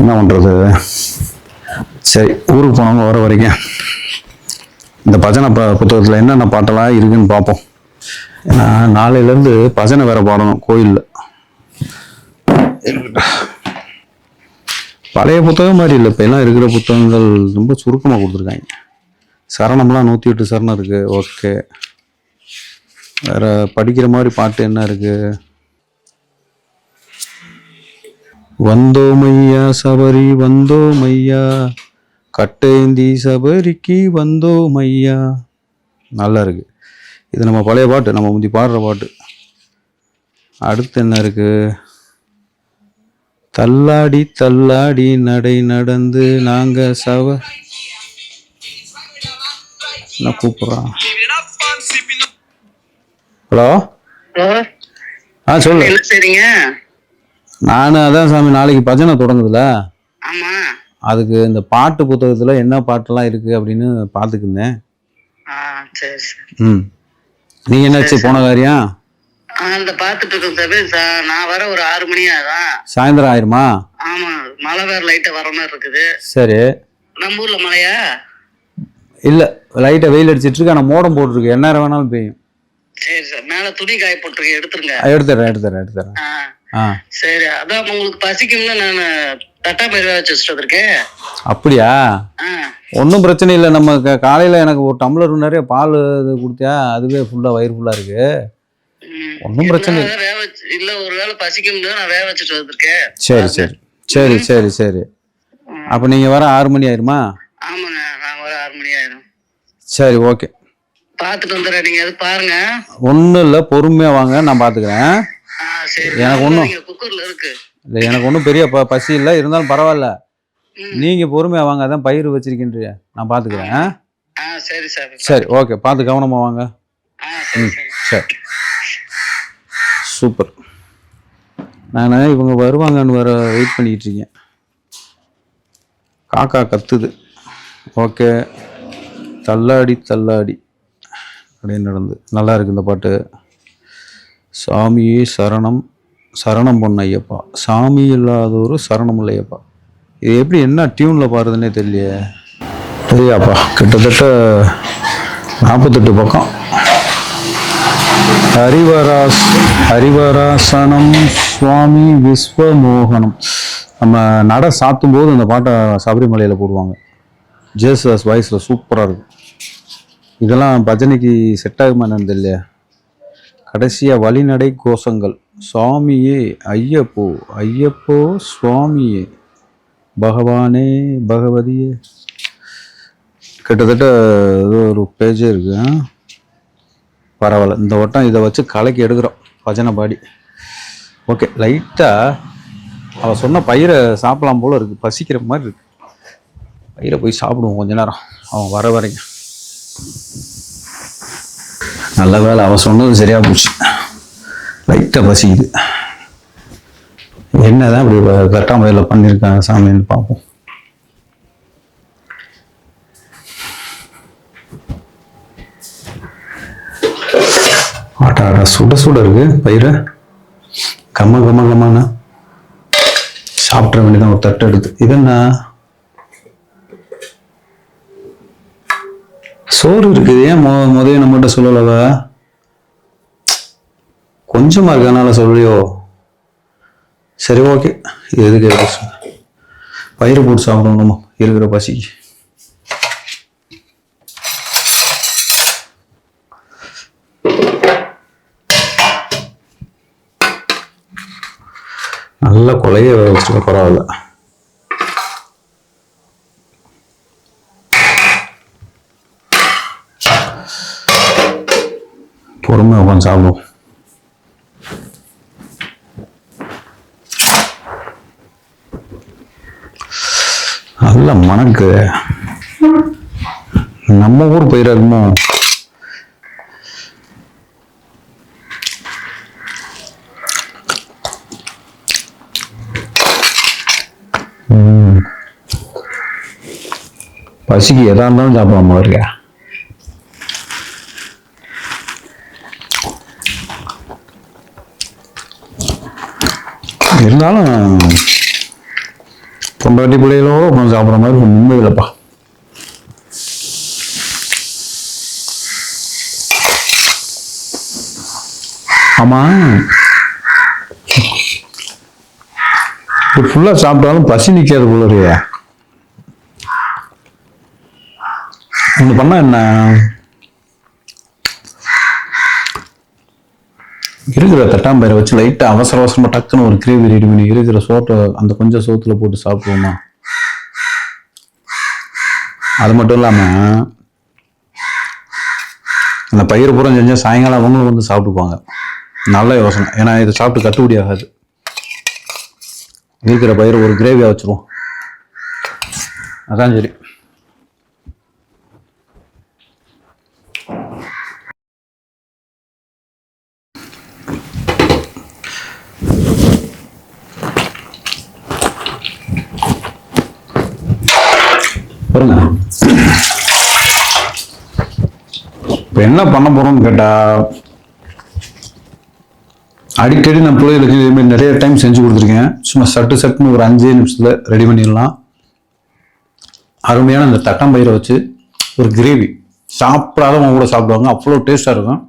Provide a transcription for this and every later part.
என்ன பண்ணுறது சரி ஊருக்கு போனவங்க வர வரைக்கும். இந்த பஜனை ப புத்தகத்தில் என்னென்ன பாட்டெல்லாம் இருக்குன்னு பார்ப்போம். ஏன்னா நாளையிலேருந்து பஜனை வேற பாடணும் கோயிலில். பழைய புத்தகம் மாதிரி இல்லை இப்போ எல்லாம் இருக்கிற புத்தகங்கள் ரொம்ப சுருக்கமாக கொடுத்துருக்காங்க. சரணம்லாம் நூற்றி எட்டு சரணம் இருக்குது ஓகே. வேறு படிக்கிற மாதிரி பாட்டு என்ன இருக்குது வந்தோமையா சபரி வந்தோமையா கட்டேந்தி சபரிக்கு வந்தோமையா நல்லா இருக்கு. இது நம்ம பழைய பாட்டு நம்ம முந்தி பாடுற பாட்டு. அடுத்து என்ன இருக்கு? தள்ளாடி தள்ளாடி நடை நடந்து நாங்க சவ என்ன கூப்பிடுறான்? ஹலோ? ஆ? சொல்லு. சரிங்க நான் அதான் சாமி நாளைக்கு பஜனை தொடங்குதுல. ஆமா. அதுக்கு இந்த பாட்டு புத்தகத்தில் என்ன பாட்டெல்லாம் இருக்குது அப்படின்னு சரி சரி. ம். நீங்கள் என்னாச்சு போன காரியம் அந்த பாத்துட்டு இருக்கோம் சார் நான் வர ஒரு ஆறு மணி ஆகும் சாயந்தரம் ஆயிருமா? ஆமா மழை வேற லைட்டா வர மாதிரி இருக்குது. சரி. நம்ம ஊர்ல மழையா? இல்லை லைட்டாக வெயில் அடிச்சிட்டு இருக்கு ஆனால் மோடம் போட்டிருக்கு. என்ன நேரம் வேணாலும் பெய்யும். சரி சார். மேல துணி காய போட்டிருக்கேன் எடுத்துருங்க. எடுத்துறேன் எடுத்துறேன் எடுத்துறேன். சரி அதான் உங்களுக்கு பசிக்கும்னு நான் தட்டா பயிர் வச்சு வச்சுட்டு வந்திருக்கேன். அப்படியா? ஒன்றும் பிரச்சனை இல்லை. நம்ம காலையில் எனக்கு ஒரு டம்ளர் நிறைய பால் இது கொடுத்தியா? அதுவே ஃபுல்லாக வயிறு ஃபுல்லாக இருக்கு. ஒன்றும் பிரச்சனை இல்லை இல்ல ஒரு வேளை பசிக்கும்னு நான் வேக வச்சுட்டு வந்திருக்கேன். சரி சரி. சரி சரி சரி. அப்போ நீங்கள் வர ஆறு மணி ஆயிருமா? ஆமாங்க நான் வர ஆறு மணி ஆயிரும். சரி ஓகே. பாத்துட்டு வந்துடுறேன். நீங்க அது பாருங்க. ஒன்றும் இல்லை பொறுமையாக வாங்க நான் பார்த்துக்கிறேன். எனக்கு. நீங்க இருக்கு. இல்லை எனக்கு ஒன்றும் பெரிய ப பசி இல்லை இருந்தாலும் பரவாயில்ல. ம். நீங்கள் பொறுமையாக வாங்க அதான் பயிர் வச்சிருக்கின்ற நான் பார்த்துக்கிறேன் ஆ? சரி சார். சரி ஓகே பார்த்து கவனமாக வாங்க. சரி சரி. சூப்பர். நான் இவங்க வருவாங்கன்னு வர வெயிட் பண்ணிக்கிட்டு இருக்கேன். காக்கா கத்துது. ஓகே. தள்ளாடி தள்ளாடி. அப்படின்னு நடந்து. நல்லா இருக்கு இந்த பாட்டு. சாமியே சரணம் சரணம் பொண்ணு ஐயப்பா சாமி இல்லாதொரு சரணம் இல்லையப்பா. இது எப்படி என்ன டியூனில் பாடுறதுன்னே தெரியலையே. தெரியாப்பா. கிட்டத்தட்ட நாற்பத்தெட்டு பக்கம். ஹரிவராஸ் ஹரிவராசனம் சுவாமி விஸ்வமோகனம். நம்ம நட சாத்தும் போது அந்த பாட்டை சபரிமலையில் போடுவாங்க. ஜேசுதாஸ் வாய்ஸில் சூப்பராக இருக்கும். இதெல்லாம் பஜனைக்கு செட் ஆகுமா என்னன்னு தெரியல கடைசியாக வழிநடை கோஷங்கள். சுவாமியே ஐயப்போ ஐயப்போ சுவாமியே. பகவானே பகவதியே. கிட்டத்தட்ட ஏதோ ஒரு பேஜே இருக்கு பரவாயில்ல. இந்த வட்டம் இதை வச்சு கலைக்கு எடுக்கிறோம் பஜனை பாடி ஓகே லைட்டாக அவள் சொன்ன பயிரை சாப்பிடலாம் போல இருக்குது பசிக்கிற மாதிரி இருக்குது பயிரை போய் சாப்பிடுவோம் கொஞ்ச நேரம். அவன் வர வரைக்கும். நல்ல வேலை. அவள் சொன்னது சரியாக போச்சு. லைட்டாக பசிக்குது. என்னதான் இப்படி கரெக்டாக முறையில் பண்ணியிருக்காங்க சாமின்னு பார்ப்போம் ஆட்டா ஆட்டா சுட சுட இருக்கு. பயிரை கம்ம கம்ம கம்மாண்ணா சாப்பிட்ற வேண்டியதான் ஒரு தட்டு எடுத்து. இது என்ன? சோறு இருக்குது. ஏன் மொ முதல்ல நம்மகிட்ட சொல்லலவ கொஞ்சமாக இருக்கனால சொல்லியோ சரி ஓகே. எதுக்கு எதுக்கு பயிறு போட்டு சாப்பிடணுமா இருக்கிற பசிக்கு. நல்ல கொலைய வச்சுருக்க பரவாயில்ல. பொறுமை உட்காந்து சாப்பிடுவோம். நல்ல மணக்கு. நம்ம ஊர் போயிடாதுமோ. பசிக்கு எதா இருந்தாலும் சாப்பிடாம போல இருக்கா. இருந்தாலும் பொண்டாட்டி பிள்ளைகளோட உட்காந்து சாப்பிட்ற மாதிரி ஒரு நிம்மதி இல்லைப்பா. ஆமாம் இது ஃபுல்லாக சாப்பிட்டாலும் பசி நிற்காது போல இருக்கே. ஒன்று பண்ணால் என்ன? இருக்கிற தட்டாம்பயிரை வச்சு லைட்டாக அவசர அவசரமாக டக்குன்னு ஒரு கிரேவி ரெடி பண்ணி இருக்கிற சோட்டை அந்த கொஞ்சம் சோற்றுல போட்டு சாப்பிடுவோமா? அது மட்டும் இல்லாமல் அந்த பயிர் பூரா செஞ்சால் சாயங்காலம் அவங்களும் வந்து சாப்பிட்டுப்பாங்க நல்ல யோசனை. ஏன்னா இதை சாப்பிட்டு கட்டுப்படி ஆகாது. இருக்கிற பயிர் ஒரு கிரேவியாக வச்சுருவோம். அதான் சரி. இப்போ என்ன பண்ண போகிறோம்னு கேட்டால் அடிக்கடி நான் பிள்ளைகளுக்கு இதுமாரி நிறைய டைம் செஞ்சு கொடுத்துருக்கேன். சும்மா சட்டு சட்டுன்னு ஒரு அஞ்சே நிமிஷத்தில் ரெடி பண்ணிடலாம். அருமையான இந்த தட்டம்பயிரை வச்சு ஒரு கிரேவி சாப்பிடாதவங்க கூட சாப்பிடுவாங்க. அவ்வளோ டேஸ்ட்டாக இருக்கும்.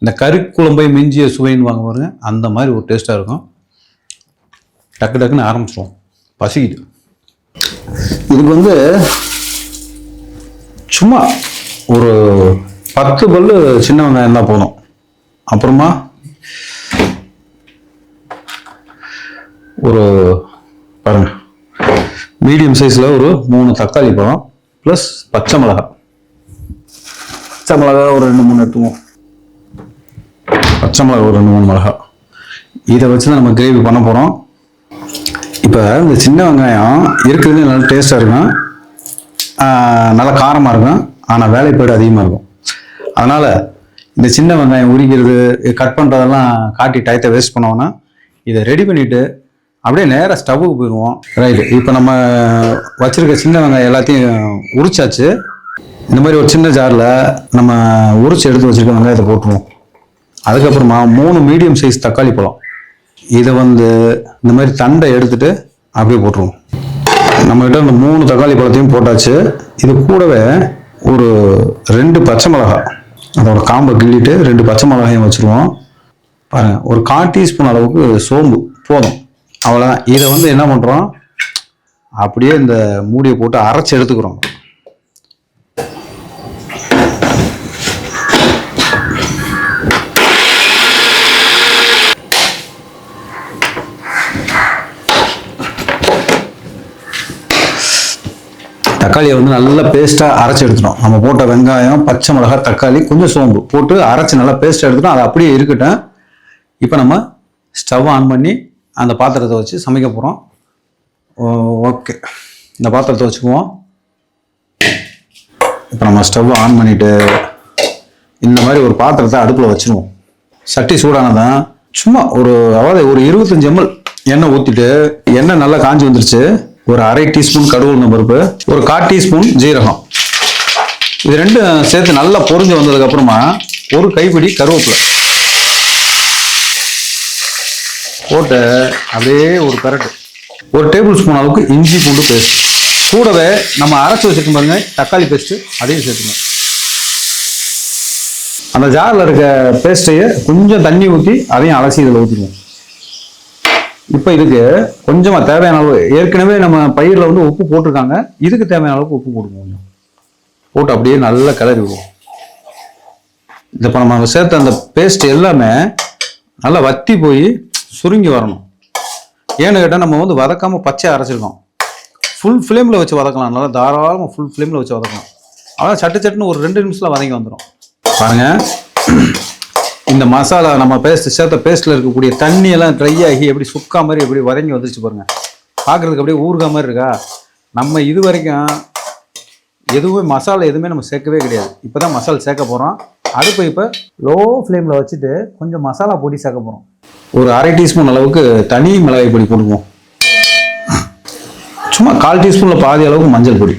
இந்த கறி குழம்பை மிஞ்சிய சுவைன்னு வாங்க பாருங்க. அந்த மாதிரி ஒரு டேஸ்ட்டாக இருக்கும். டக்கு டக்குன்னு ஆரம்பிச்சிடுவோம் பசிக்குது. இதுக்கு வந்து சும்மா ஒரு பத்து பல்லு சின்ன வெங்காயம் தான் போதும். அப்புறமா ஒரு பாருங்க. மீடியம் சைஸில் ஒரு மூணு தக்காளி பழம் ப்ளஸ் பச்சை மிளகா பச்சை மிளகா ஒரு ரெண்டு மூணு எடுத்துவோம் பச்சை மிளகா ஒரு ரெண்டு மூணு மிளகாய். இதை வச்சு தான் நம்ம கிரேவி பண்ண போகிறோம் இப்போ இந்த சின்ன வெங்காயம் இருக்கிறது நல்லா டேஸ்ட்டாக இருக்கும். நல்லா காரமாக இருக்கும். ஆனால் வேலைப்பாடு அதிகமாக இருக்கும். அதனால் இந்த சின்ன வெங்காயம் உரிக்கிறது கட் பண்ணுறதெல்லாம் காட்டி டயத்தை வேஸ்ட் பண்ணோன்னா இதை ரெடி பண்ணிவிட்டு அப்படியே நேராக ஸ்டவ்வுக்கு போயிடுவோம். ரைட்டு இப்போ நம்ம வச்சுருக்க சின்ன வெங்காயம் எல்லாத்தையும் உரிச்சாச்சு. இந்த மாதிரி ஒரு சின்ன ஜாரில் நம்ம உரிச்சு எடுத்து வச்சுருக்க வெங்காயத்தை போட்டுருவோம். அதுக்கப்புறமா மூணு மீடியம் சைஸ் தக்காளி பழம். இதை வந்து இந்த மாதிரி தண்டை எடுத்துட்டு அப்படியே போட்டுருவோம். நம்மகிட்ட இந்த மூணு தக்காளி பழத்தையும் போட்டாச்சு. இது கூடவே ஒரு ரெண்டு பச்சை மிளகாய். அதோட காம்பை கிள்ளிட்டு ரெண்டு பச்சை மிளகாயும் வச்சுருவோம். பாருங்கள் ஒரு கால் டீஸ்பூன் அளவுக்கு சோம்பு போதும். அவ்வளோதான் இதை வந்து என்ன பண்ணுறோம் அப்படியே இந்த மூடியை போட்டு அரைச்சி எடுத்துக்கிறோம். தக்காளியை வந்து நல்லா பேஸ்ட்டாக அரைச்சி எடுத்துட்டோம். நம்ம போட்ட வெங்காயம் பச்சை மிளகாய் தக்காளி கொஞ்சம் சோம்பு போட்டு அரைச்சி நல்லா பேஸ்ட்டாக எடுத்துட்டோம். அது அப்படியே இருக்கட்டும். இப்போ நம்ம ஸ்டவ் ஆன் பண்ணி அந்த பாத்திரத்தை வச்சு சமைக்க போகிறோம் ஓகே இந்த பாத்திரத்தை வச்சுக்குவோம். இப்போ நம்ம ஸ்டவ் ஆன் பண்ணிட்டு இந்த மாதிரி ஒரு பாத்திரத்தை அடுப்பில் வச்சுருவோம். சட்டி சூடானதான் சும்மா ஒரு அதாவது ஒரு இருபத்தஞ்சு எம்எல் எண்ணெய் ஊற்றிட்டு எண்ணெய் நல்லா காஞ்சி வந்துருச்சு. ஒரு அரை டீஸ்பூன் கடுகு உளுந்தம் பருப்பு ஒரு கால் டீஸ்பூன் ஜீரகம். இது ரெண்டும் சேர்த்து நல்லா பொரிஞ்சு வந்ததுக்கு அப்புறமா ஒரு கைப்பிடி கருவேப்பிலை. போட்டு அப்படியே ஒரு கரட்டு. ஒரு டேபிள் ஸ்பூன் அளவுக்கு இஞ்சி பூண்டு பேஸ்ட் கூடவே நம்ம அரைச்சி வச்சுருக்கோம் பாருங்க தக்காளி பேஸ்ட்டு அதையும் சேர்த்துக்கணும். அந்த ஜாரில் இருக்க பேஸ்ட்டையே கொஞ்சம் தண்ணி ஊற்றி அதையும் அலசி இதில் ஊற்றிக்கோங்க இப்போ இதுக்கு கொஞ்சமாக தேவையான அளவு ஏற்கனவே நம்ம பயிரில் வந்து உப்பு போட்டிருக்காங்க. இதுக்கு தேவையான அளவுக்கு உப்பு போடுவோம் கொஞ்சம். போட்டு அப்படியே நல்லா கிளறி விடுவோம். இந்த இப்போ நம்ம சேர்த்த அந்த பேஸ்ட் எல்லாமே நல்லா வத்தி போய் சுருங்கி வரணும். ஏன்னு கேட்டால் நம்ம வந்து வதக்காமல் பச்சையாக அரைச்சிருக்கோம். ஃபுல் ஃப்ளேமில் வச்சு வதக்கலாம். நல்லா தாராளமாக ஃபுல் ஃப்ளேமில் வச்சு வதக்கலாம். அதான் சட்டு சட்டுன்னு ஒரு ரெண்டு நிமிஷத்தில் வதங்கி வந்துடும் பாருங்கள் இந்த மசாலா நம்ம பேஸ்ட் சேர்த்த பேஸ்ட்டில் இருக்கக்கூடிய தண்ணி எல்லாம் ட்ரை ஆகி எப்படி சுக்கா மாதிரி எப்படி வதங்கி வந்துருச்சு பாருங்க. பார்க்குறதுக்கு அப்படியே ஊறுகா மாதிரி இருக்கா? நம்ம இது வரைக்கும் எதுவுமே மசாலா எதுவுமே நம்ம சேர்க்கவே கிடையாது. இப்போ தான் மசாலா சேர்க்க போகிறோம் அடுப்பு இப்போ லோ ஃப்ளேமில் வச்சுட்டு கொஞ்சம் மசாலா பொடி சேர்க்க போகிறோம் ஒரு அரை டீஸ்பூன் அளவுக்கு தனி மிளகாய் பொடி போடுவோம் சும்மா கால் டீஸ்பூனில் பாதி அளவுக்கு மஞ்சள் பொடி.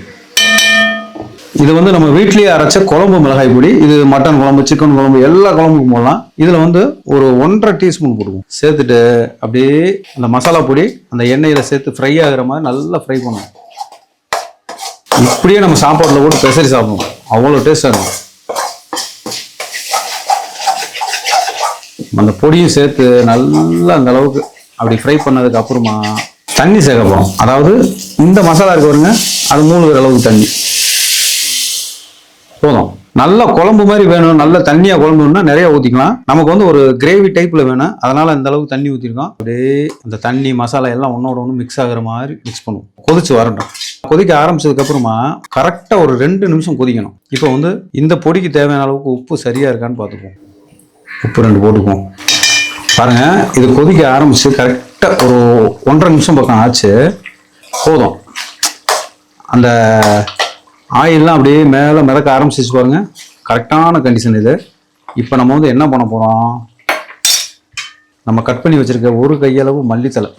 இது வந்து நம்ம வீட்லேயே அரைச்ச குழம்பு மிளகாய் பொடி இது மட்டன் குழம்பு சிக்கன் குழம்பு எல்லா குழம்புக்கும் போடலாம். இதில் வந்து ஒரு ஒன்றரை டீஸ்பூன் போடுவோம் சேர்த்துட்டு அப்படியே அந்த மசாலா பொடி அந்த எண்ணெயில் சேர்த்து ஃப்ரை ஆகுற மாதிரி நல்லா ஃப்ரை பண்ணுவோம் இப்படியே நம்ம சாப்பாட்டில் போட்டு பெசரி சாப்பிடுவோம் அவ்வளோ டேஸ்டாக இருக்கும். அந்த பொடியும் சேர்த்து நல்லா அந்த அளவுக்கு அப்படி ஃப்ரை பண்ணதுக்கு அப்புறமா தண்ணி சேர்க்கப்போம் அதாவது இந்த மசாலா இருக்கு பாருங்க அது மூழ்கிற அளவுக்கு தண்ணி. போதும் நல்ல குழம்பு மாதிரி வேணும். நல்ல தண்ணியா குழம்புன்னா நிறைய ஊற்றிக்கலாம் நமக்கு வந்து ஒரு கிரேவி டைப்ல வேணும். அதனால இந்த அளவுக்கு தண்ணி ஊற்றிருக்கோம் அப்படியே அந்த தண்ணி மசாலா எல்லாம் ஒன்னோட ஒன்று மிக்ஸ் ஆகுற மாதிரி மிக்ஸ் பண்ணுவோம். கொதிச்சு வரட்டும். கொதிக்க ஆரம்பிச்சதுக்கு அப்புறமா கரெக்டா ஒரு ரெண்டு நிமிஷம் கொதிக்கணும். இப்போ வந்து இந்த பொடிக்கு தேவையான அளவுக்கு உப்பு சரியா இருக்கான்னு பார்த்துக்குவோம். உப்பு ரெண்டு போட்டுக்குவோம். பாருங்க இது கொதிக்க ஆரம்பிச்சு கரெக்டா ஒரு ஒன்றரை நிமிஷம் பக்கம் ஆச்சு. போதும். அந்த ஆயில்லாம் அப்படியே மேலே மிதக்க ஆரம்பிச்சிச்சு பாருங்க. கரெக்டான கண்டிஷன் இது. இப்போ நம்ம வந்து என்ன பண்ண போகிறோம் நம்ம கட் பண்ணி வச்சுருக்க ஒரு கையளவு மல்லித்தலை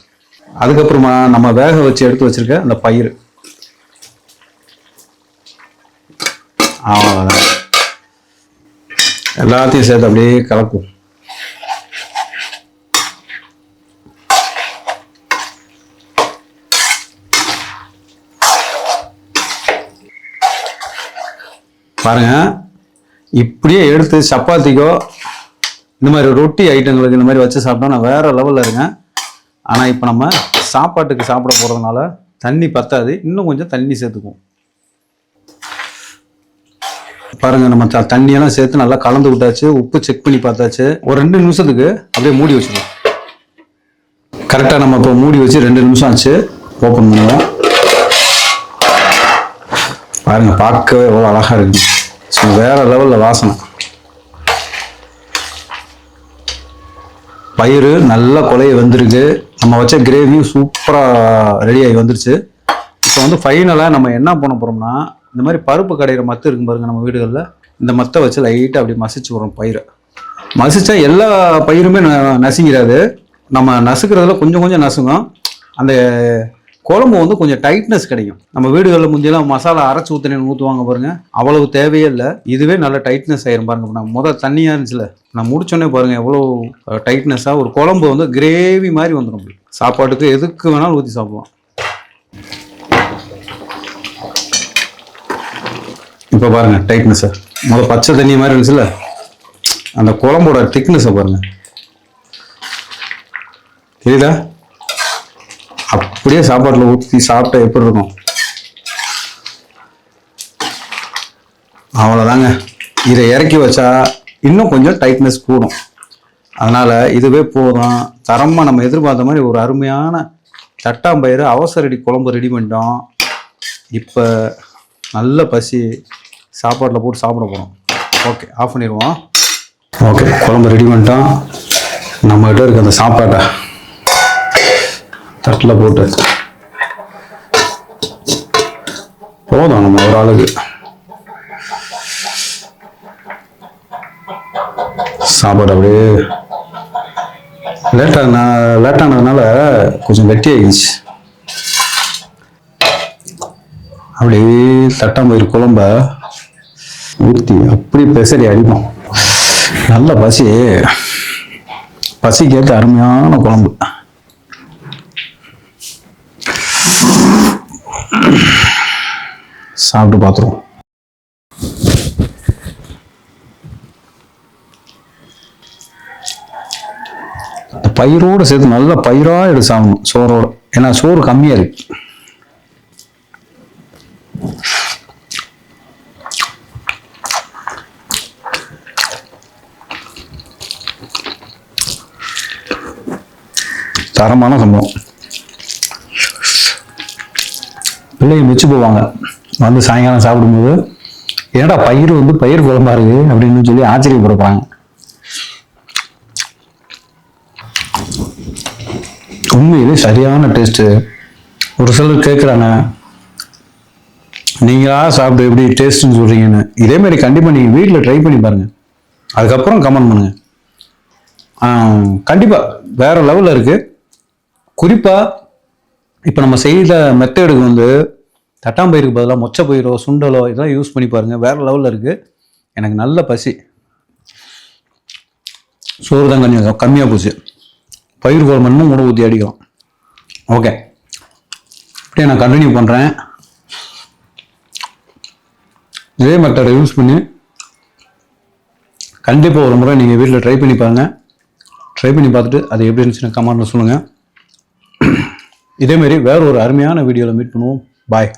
அதுக்கப்புறமா நம்ம வேக வச்சு எடுத்து வச்சுருக்க அந்த பயிர் அவ்வளோதான் எல்லாத்தையும் சேர்த்து அப்படியே கலக்கும். பாருங்கள் இப்படியே எடுத்து சப்பாத்திக்கோ இந்த மாதிரி ரொட்டி ஐட்டங்களுக்கு இந்த மாதிரி வச்சு சாப்பிட்டா நான் வேறு லெவலில் இருக்கேன் ஆனால் இப்போ நம்ம சாப்பாட்டுக்கு சாப்பிட போகிறதுனால தண்ணி பத்தாது. இன்னும் கொஞ்சம் தண்ணி சேர்த்துக்குவோம். பாருங்கள் நம்ம த- தண்ணியெல்லாம் சேர்த்து நல்லா கலந்து விட்டாச்சு. உப்பு செக் பண்ணி பார்த்தாச்சு. ஒரு ரெண்டு நிமிஷத்துக்கு அப்படியே மூடி வச்சுக்கலாம் கரெக்டாக நம்ம இப்போ மூடி வச்சு ரெண்டு நிமிஷம் ஆச்சு. ஓப்பன் பண்ணுவோம். பாருங்கள் பார்க்கவே எவ்வளோ அழகாக இருக்குது ஸோ வேறு லெவலில் வாசனை பயிறு நல்ல கொலையை வந்திருக்கு. நம்ம வச்ச கிரேவியும் சூப்பராக ரெடி ஆகி வந்துருச்சு. இப்போ வந்து ஃபைனலாக நம்ம என்ன பண்ண போகிறோம்னா இந்த மாதிரி பருப்பு கடையிற மத்து இருக்கும் பாருங்க நம்ம வீடுகளில். இந்த மத்தை வச்சு லைட்டாக அப்படி மசிச்சு விடுறோம் பயிரை. மசிச்சா எல்லா பயிருமே ந- நசுங்கிறாது நம்ம நசுக்கிறதுல கொஞ்சம் கொஞ்சம் நசுங்கும். அந்த குழம்பு வந்து கொஞ்சம் டைட்னஸ் கிடைக்கும். நம்ம வீடுகளில் முந்தியெல்லாம் மசாலா அரைச்சி ஊற்றினு ஊற்றுவாங்க பாருங்க. அவ்வளவு தேவையே இல்லை. இதுவே நல்ல டைட்னஸ் ஆயிரும் பாருங்க. நான் முதல் தண்ணியாக இருந்துச்சுல. நான் முடிச்சோடனே பாருங்க எவ்வளோ டைட்னஸாக ஒரு குழம்பு வந்து கிரேவி மாதிரி வந்துடும் சாப்பாட்டுக்கு எதுக்கு வேணாலும் ஊற்றி சாப்பிடுவோம் இப்போ பாருங்க டைட்னஸை முதல் பச்சை தண்ணி மாதிரி இருந்துச்சுல. அந்த குழம்போட திக்னஸை பாருங்க. தெரியுதா அப்படியே சாப்பாட்டில் ஊற்றி சாப்பிட்டா எப்படி இருக்கும்? அவ்வளோதாங்க இதை இறக்கி வச்சா இன்னும் கொஞ்சம் டைட்னஸ் கூடும். அதனால் இதுவே போதும். தரமாக நம்ம எதிர்பார்த்த மாதிரி ஒரு அருமையான தட்டாம்பயிறு அவசரடி குழம்பு ரெடி பண்ணிட்டோம். இப்போ நல்ல பசி சாப்பாட்டில் போட்டு சாப்பிட போகிறோம் ஓகே ஆஃப் பண்ணிடுவோம். ஓகே குழம்பு ரெடி பண்ணிட்டோம். நம்மகிட்ட இருக்க அந்த சாப்பாட்டை. தட்டில் போட்டு. போதும் நம்ம ஒரு ஆளுக்கு சாப்பாடு அப்படியே லேட்டாக லேட்டானதுனால கொஞ்சம் கட்டி ஆகிடுச்சு. அப்படியே தட்டாம்பயிறு குழம்ப ஊற்றி அப்படி பெசரி அடிப்போம். நல்ல பசி பசிக்கேற்ற அருமையான குழம்பு. சாப்பிட்டு பார்த்துருவோம். பயிரோடு சேர்த்து நல்ல பயிராக எடுத்து சாப்பிடணும் சோறோடு. ஏன்னா சோறு கம்மியாக இருக்கு. தரமான சம்பளம். பிள்ளைங்க மிச்சு போவாங்க. வந்து சாயங்காலம் சாப்பிடும்போது ஏன்டா பயிர் வந்து பயிர் குழம்பா இருக்கு? அப்படின்னு சொல்லி ஆச்சரியப்படுறாங்க உண்மையிலே சரியான டேஸ்ட்டு ஒரு சிலர் கேட்குறாங்க நீங்களா சாப்பிட்டு எப்படி டேஸ்ட்னு சொல்கிறீங்கன்னு இதே மாதிரி கண்டிப்பாக நீங்கள் வீட்டில் ட்ரை பண்ணி பாருங்கள் அதுக்கப்புறம் கமெண்ட் பண்ணுங்கள் கண்டிப்பாக வேறு லெவலில் இருக்குது குறிப்பாக இப்போ நம்ம செய்த மெத்தேடுக்கு வந்து தட்டாம்பயிருக்கு பதிலாக மொச்சை பயிரோ சுண்டலோ இதெல்லாம் யூஸ் பண்ணி பாருங்கள் வேறு லெவலில் இருக்குது எனக்கு நல்ல பசி. சோறு தான் கொஞ்சம் கம்மியாக போச்சு. பயிர் குழம்பு உணவு ஊற்றி அடிக்கிறோம் ஓகே அப்படியே நான் கண்டினியூ பண்ணுறேன் இதே மெத்தடை யூஸ் பண்ணி கண்டிப்பாக ஒரு முறை நீங்கள் வீட்டில் ட்ரை பண்ணி பாருங்கள் ட்ரை பண்ணி பார்த்துட்டு அது எப்படி இருந்துச்சுன்னு கமெண்ட்டில் சொல்லுங்கள் இதேமாரி வேறு ஒரு அருமையான வீடியோவில் மீட் பண்ணுவோம். பாய்